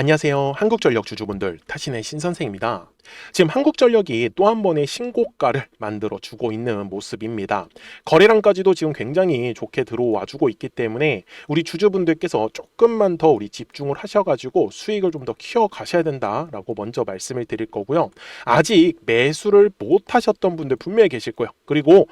안녕하세요. 한국전력 주주분들, 타신의 신선생입니다. 지금 한국전력이 또 한 번의 신고가를 만들어 주고 있는 모습입니다. 거래량까지도 지금 굉장히 좋게 들어와 주고 있기 때문에 우리 주주분들께서 조금만 더 우리 집중을 하셔가지고 수익을 좀 더 키워 가셔야 된다라고 먼저 말씀을 드릴 거고요. 아직 매수를 못 하셨던 분들 분명히 계실 거예요. 그리고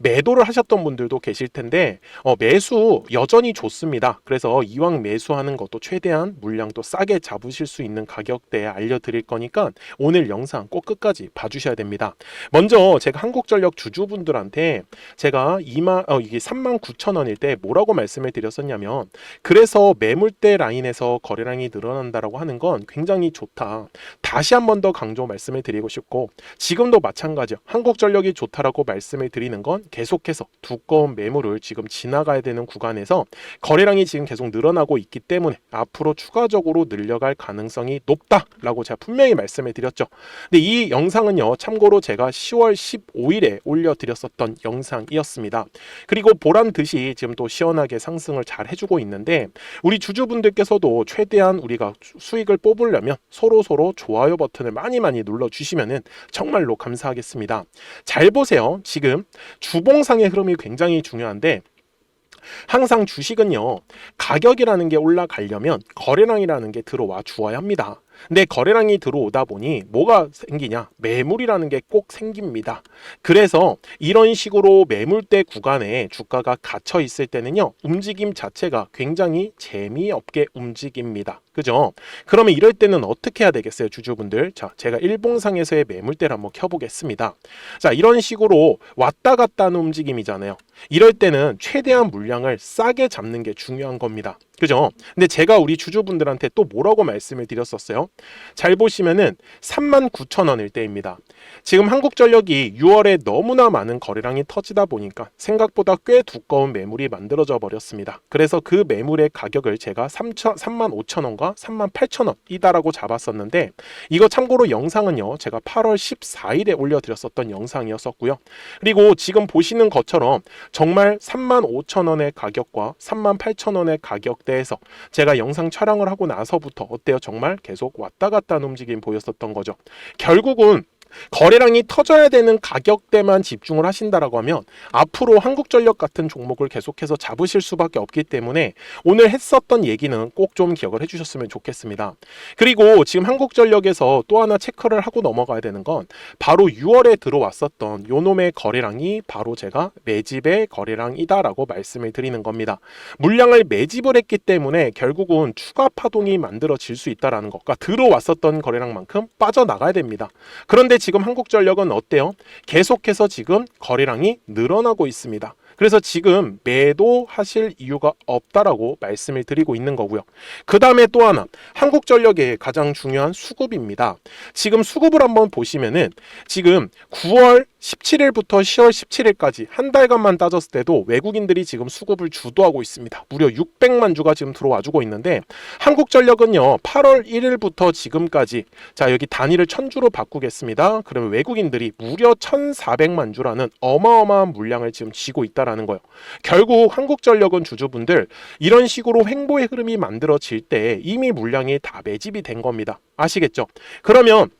매도를 하셨던 분들도 계실 텐데 어, 매수 여전히 좋습니다. 그래서 이왕 매수하는 것도 최대한 물량도 싸게 잡으실 수 있는 가격대에 알려드릴 거니까 오늘 영상 꼭 끝까지 봐주셔야 됩니다. 먼저 제가 한국전력 주주분들한테 제가 2만 어, 이게 3만 9천 원일 때 뭐라고 말씀을 드렸었냐면 그래서 매물대 라인에서 거래량이 늘어난다라고 하는 건 굉장히 좋다. 다시 한 번 더 강조 말씀을 드리고 싶고 지금도 마찬가지요. 한국전력이 좋다라고 말씀을 드리는 건 계속해서 두꺼운 매물을 지금 지나가야 되는 구간에서 거래량이 지금 계속 늘어나고 있기 때문에 앞으로 추가적으로 늘려갈 가능성이 높다라고 제가 분명히 말씀을 드렸죠. 근데 이 영상은요, 참고로 제가 10월 15일에 올려드렸었던 영상이었습니다. 그리고 보란 듯이 지금 또 시원하게 상승을 잘 해주고 있는데 우리 주주분들께서도 최대한 우리가 수익을 뽑으려면 서로 서로 좋아요 버튼을 많이 많이 눌러 주시면은 정말로 감사하겠습니다. 잘 보세요. 지금 주봉상의 흐름이 굉장히 중요한데 항상 주식은요 가격이라는 게 올라가려면 거래량이라는 게 들어와 주어야 합니다. 근데 거래량이 들어오다 보니 뭐가 생기냐? 매물이라는 게 꼭 생깁니다. 그래서 이런 식으로 매물대 구간에 주가가 갇혀 있을 때는요, 움직임 자체가 굉장히 재미없게 움직입니다. 그죠? 그러면 이럴 때는 어떻게 해야 되겠어요, 주주분들? 자, 제가 일봉상에서의 매물대를 한번 켜보겠습니다. 자, 이런 식으로 왔다 갔다 하는 움직임이잖아요. 이럴 때는 최대한 물량을 싸게 잡는 게 중요한 겁니다. 그죠? 근데 제가 우리 주주분들한테 또 뭐라고 말씀을 드렸었어요? 잘 보시면은 3만 9천 원일 때입니다. 지금 한국전력이 6월에 너무나 많은 거래량이 터지다 보니까 생각보다 꽤 두꺼운 매물이 만들어져 버렸습니다. 그래서 그 매물의 가격을 제가 3천, 3만 5천 원과 3만 8천 원이다라고 잡았었는데 이거 참고로 영상은요 제가 8월 14일에 올려드렸었던 영상이었었고요. 그리고 지금 보시는 것처럼 정말 3만 5천 원의 가격과 3만 8천 원의 가격대에서 제가 영상 촬영을 하고 나서부터 어때요? 정말 계속 왔다 갔다 하는 움직임 보였었던 거죠. 결국은 거래량이 터져야 되는 가격대만 집중을 하신다라고 하면 앞으로 한국전력 같은 종목을 계속해서 잡으실 수밖에 없기 때문에 오늘 했었던 얘기는 꼭 좀 기억을 해주셨으면 좋겠습니다. 그리고 지금 한국전력에서 또 하나 체크를 하고 넘어가야 되는 건 바로 6월에 들어왔었던 요놈의 거래량이 바로 제가 매집의 거래량이다라고 말씀을 드리는 겁니다. 물량을 매집을 했기 때문에 결국은 추가 파동이 만들어질 수 있다라는 것과 들어왔었던 거래량만큼 빠져나가야 됩니다. 그런데 지금 한국전력은 어때요? 계속해서 지금 거래량이 늘어나고 있습니다. 그래서 지금 매도하실 이유가 없다라고 말씀을 드리고 있는 거고요. 그 다음에 또 하나 한국전력의 가장 중요한 수급입니다. 지금 수급을 한번 보시면은 지금 9월 17일부터 10월 17일까지 한 달간만 따졌을 때도 외국인들이 지금 수급을 주도하고 있습니다. 무려 600만 주가 지금 들어와 주고 있는데 한국전력은요 8월 1일부터 지금까지 자 여기 단위를 천주로 바꾸겠습니다. 그러면 외국인들이 무려 1,400만 주라는 어마어마한 물량을 지금 쥐고 있다라는 거예요. 결국 한국전력은 주주분들 이런 식으로 횡보의 흐름이 만들어질 때 이미 물량이 다 매집이 된 겁니다. 아시겠죠? 그러면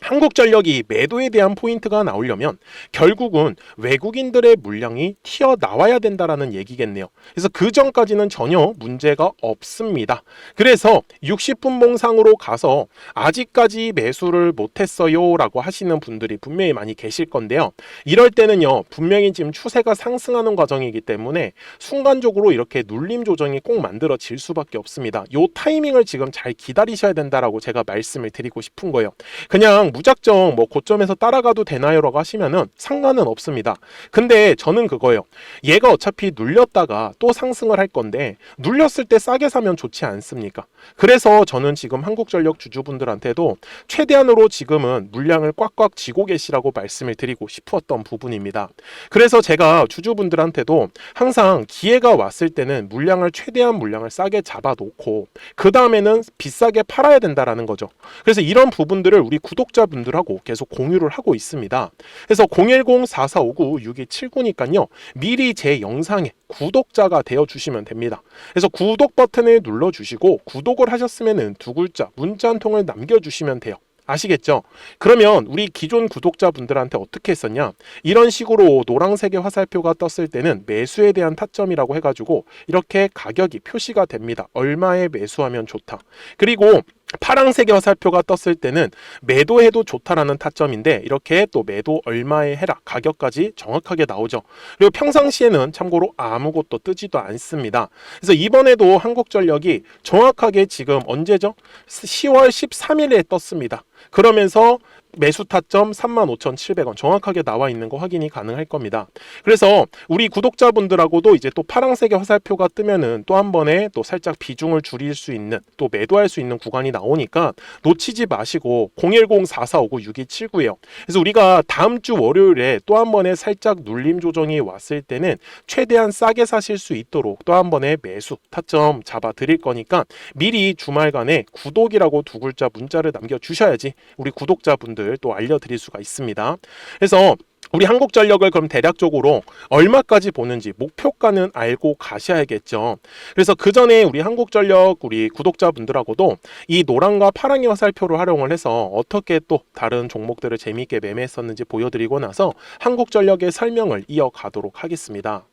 한국전력이 매도에 대한 포인트가 나오려면 결국은 외국인들의 물량이 튀어나와야 된다라는 얘기겠네요. 그래서 그 전까지는 전혀 문제가 없습니다. 그래서 60분 봉상으로 가서 아직까지 매수를 못했어요 라고 하시는 분들이 분명히 많이 계실 건데요. 이럴 때는요, 분명히 지금 추세가 상승하는 과정이기 때문에 순간적으로 이렇게 눌림 조정이 꼭 만들어질 수밖에 없습니다. 요 타이밍을 지금 잘 기다리셔야 된다라고 제가 말씀을 드리고 싶은 거예요. 그냥 무작정 뭐 고점에서 따라가도 되나요 라고 하시면은 상관은 없습니다. 근데 저는 그거예요. 얘가 어차피 눌렸다가 또 상승을 할 건데 눌렸을 때 싸게 사면 좋지 않습니까? 그래서 저는 지금 한국전력 주주분들한테도 최대한으로 지금은 물량을 꽉꽉 쥐고 계시라고 말씀을 드리고 싶었던 부분입니다. 그래서 제가 주주분들한테도 항상 기회가 왔을 때는 물량을 최대한 물량을 싸게 잡아 놓고 그 다음에는 비싸게 팔아야 된다라는 거죠. 그래서 이런 부분들을 우리 구독자 구독자분들하고 계속 공유를 하고 있습니다. 그래서 010-4459-6279니까요. 미리 제 영상에 구독자가 되어 주시면 됩니다. 그래서 구독 버튼을 눌러 주시고 구독을 하셨으면은 두 글자 문자 한 통을 남겨 주시면 돼요. 아시겠죠? 그러면 우리 기존 구독자분들한테 어떻게 했었냐? 이런 식으로 노란색의 화살표가 떴을 때는 매수에 대한 타점이라고 해가지고 이렇게 가격이 표시가 됩니다. 얼마에 매수하면 좋다. 그리고 파랑색의 화살표가 떴을 때는 매도해도 좋다라는 타점인데 이렇게 또 매도 얼마에 해라 가격까지 정확하게 나오죠. 그리고 평상시에는 참고로 아무것도 뜨지도 않습니다. 그래서 이번에도 한국전력이 정확하게 지금 언제죠? 10월 13일에 떴습니다. 그러면서 매수 타점 35,700원 정확하게 나와 있는 거 확인이 가능할 겁니다. 그래서 우리 구독자분들하고도 이제 또 파란색의 화살표가 뜨면은 또 한 번에 또 살짝 비중을 줄일 수 있는 또 매도할 수 있는 구간이 나오니까 놓치지 마시고 010-4459-6279예요. 그래서 우리가 다음 주 월요일에 또 한 번에 살짝 눌림 조정이 왔을 때는 최대한 싸게 사실 수 있도록 또 한 번에 매수 타점 잡아 드릴 거니까 미리 주말간에 구독이라고 두 글자 문자를 남겨 주셔야지 우리 구독자분들 또 알려드릴 수가 있습니다. 그래서 우리 한국전력을 그럼 대략적으로 얼마까지 보는지 목표가는 알고 가셔야겠죠. 그래서 그 전에 우리 한국전력 우리 구독자분들하고도 이 노랑과 파랑의 화살표를 활용을 해서 어떻게 또 다른 종목들을 재미있게 매매했었는지 보여드리고 나서 한국전력의 설명을 이어가도록 하겠습니다.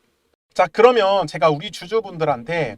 자, 그러면 제가 우리 주주분들한테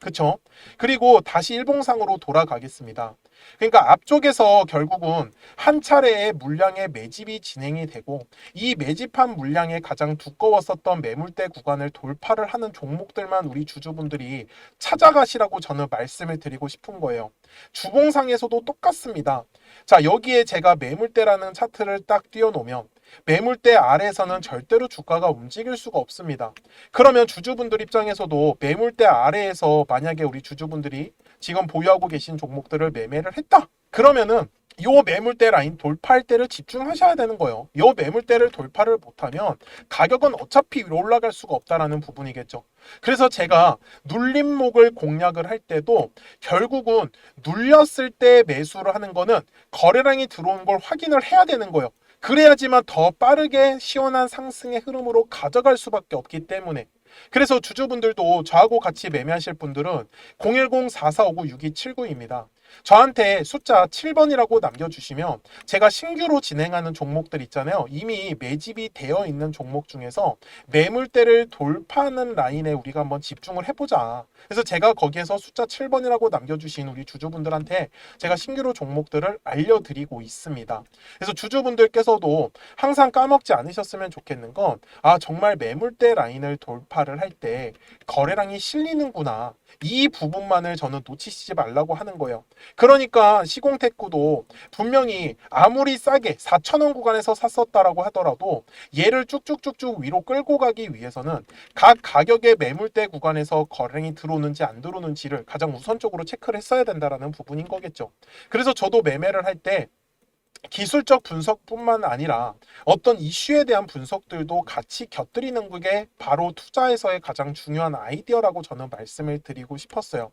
그쵸? 그리고 다시 일봉상으로 돌아가겠습니다. 그러니까 앞쪽에서 결국은 한 차례의 물량의 매집이 진행이 되고 이 매집한 물량의 가장 두꺼웠었던 매물대 구간을 돌파를 하는 종목들만 우리 주주분들이 찾아가시라고 저는 말씀을 드리고 싶은 거예요. 주봉상에서도 똑같습니다. 자, 여기에 제가 매물대라는 차트를 딱 띄워놓으면 매물대 아래에서는 절대로 주가가 움직일 수가 없습니다. 그러면 주주분들 입장에서도 매물대 아래에서 만약에 우리 주주분들이 지금 보유하고 계신 종목들을 매매를 했다. 그러면은 요 매물대 라인 돌파할 때를 집중하셔야 되는 거예요. 요 매물대를 돌파를 못하면 가격은 어차피 위로 올라갈 수가 없다라는 부분이겠죠. 그래서 제가 눌림목을 공략을 할 때도 결국은 눌렸을 때 매수를 하는 거는 거래량이 들어온 걸 확인을 해야 되는 거예요. 그래야지만 더 빠르게 시원한 상승의 흐름으로 가져갈 수밖에 없기 때문에 그래서 주주분들도 저하고 같이 매매하실 분들은 010-4459-6279입니다. 저한테 숫자 7번이라고 남겨주시면 제가 신규로 진행하는 종목들 있잖아요. 이미 매집이 되어 있는 종목 중에서 매물대를 돌파하는 라인에 우리가 한번 집중을 해보자. 그래서 제가 거기에서 숫자 7번이라고 남겨주신 우리 주주분들한테 제가 신규로 종목들을 알려드리고 있습니다. 그래서 주주분들께서도 항상 까먹지 않으셨으면 좋겠는 건, 아, 정말 매물대 라인을 돌파를 할 때 거래량이 실리는구나. 이 부분만을 저는 놓치시지 말라고 하는 거예요. 그러니까 시공테크도 분명히 아무리 싸게 4천원 구간에서 샀었다라고 하더라도 얘를 쭉쭉쭉쭉 위로 끌고 가기 위해서는 각 가격의 매물대 구간에서 거래량이 들어오는지 안 들어오는지를 가장 우선적으로 체크를 했어야 된다라는 부분인 거겠죠. 그래서 저도 매매를 할때 기술적 분석뿐만 아니라 어떤 이슈에 대한 분석들도 같이 곁들이는 게 바로 투자에서의 가장 중요한 아이디어라고 저는 말씀을 드리고 싶었어요.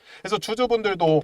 그래서 주주분들도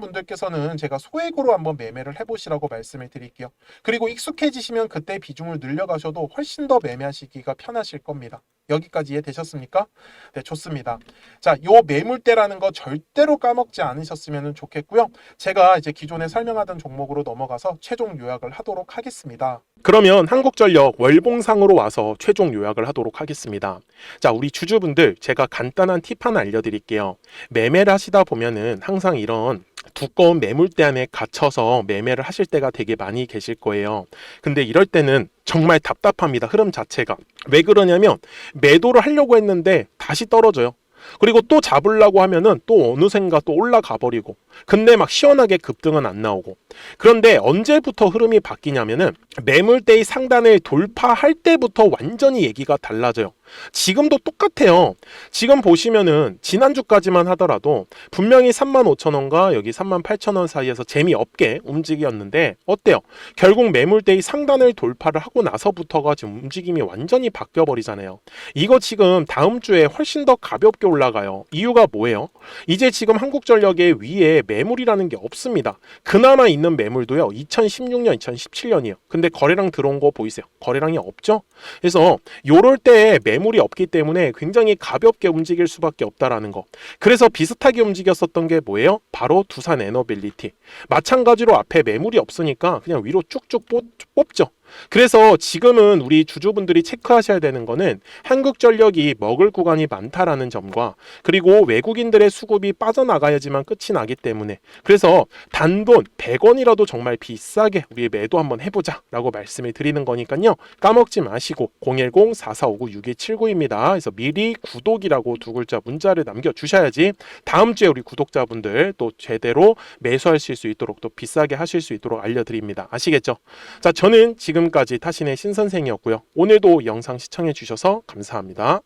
분들께서는 제가 소액으로 한번 매매를 해보시라고 말씀을 드릴게요. 그리고 익숙해지시면 그때 비중을 늘려가셔도 훨씬 더 매매하시기가 편하실 겁니다. 여기까지 이해되셨습니까? 네, 좋습니다. 자, 요 매물대라는 거 절대로 까먹지 않으셨으면 좋겠고요. 제가 이제 기존에 설명하던 종목으로 넘어가서 최종 요약을 하도록 하겠습니다. 그러면 한국전력 월봉상으로 와서 최종 요약을 하도록 하겠습니다. 자, 우리 주주분들 제가 간단한 팁 하나 알려드릴게요. 매매를 하시다 보면은 항상 이런 두꺼운 매물대 안에 갇혀서 매매를 하실 때가 되게 많이 계실 거예요. 근데 이럴 때는 정말 답답합니다. 흐름 자체가. 왜 그러냐면 매도를 하려고 했는데 다시 떨어져요. 그리고 또 잡으려고 하면은 또 어느샌가 또 올라가 버리고. 근데 막 시원하게 급등은 안 나오고. 그런데 언제부터 흐름이 바뀌냐면은 매물대의 상단을 돌파할 때부터 완전히 얘기가 달라져요. 지금도 똑같아요. 지금 보시면은 지난주까지만 하더라도 분명히 35,000원과 여기 38,000원 사이에서 재미없게 움직였는데 어때요? 결국 매물대의 상단을 돌파를 하고 나서부터가 지금 움직임이 완전히 바뀌어 버리잖아요. 이거 지금 다음 주에 훨씬 더 가볍게 올라가요. 이유가 뭐예요? 이제 지금 한국전력의 위에 매물이라는 게 없습니다. 그나마 있는 매물도요. 2016년, 2017년이에요. 근데 거래량 들어온 거 보이세요? 거래량이 없죠? 그래서 요럴 때매 물이 없기 때문에 굉장히 가볍게 움직일 수밖에 없다라는 거. 그래서 비슷하게 움직였었던 게 뭐예요? 바로 두산 에너빌리티. 마찬가지로 앞에 매물이 없으니까 그냥 위로 쭉쭉 뽑, 뽑죠. 그래서 지금은 우리 주주분들이 체크하셔야 되는 거는 한국전력이 먹을 구간이 많다라는 점과 그리고 외국인들의 수급이 빠져나가야지만 끝이 나기 때문에 그래서 단돈 100원이라도 정말 비싸게 우리 매도 한번 해보자 라고 말씀을 드리는 거니까요. 까먹지 마시고 010-4459-6279입니다. 그래서 미리 구독이라고 두 글자 문자를 남겨주셔야지 다음 주에 우리 구독자분들 또 제대로 매수하실 수 있도록 또 비싸게 하실 수 있도록 알려드립니다. 아시겠죠? 자 저는 지금까지 타신의 신선생이었고요. 오늘도 영상 시청해 주셔서 감사합니다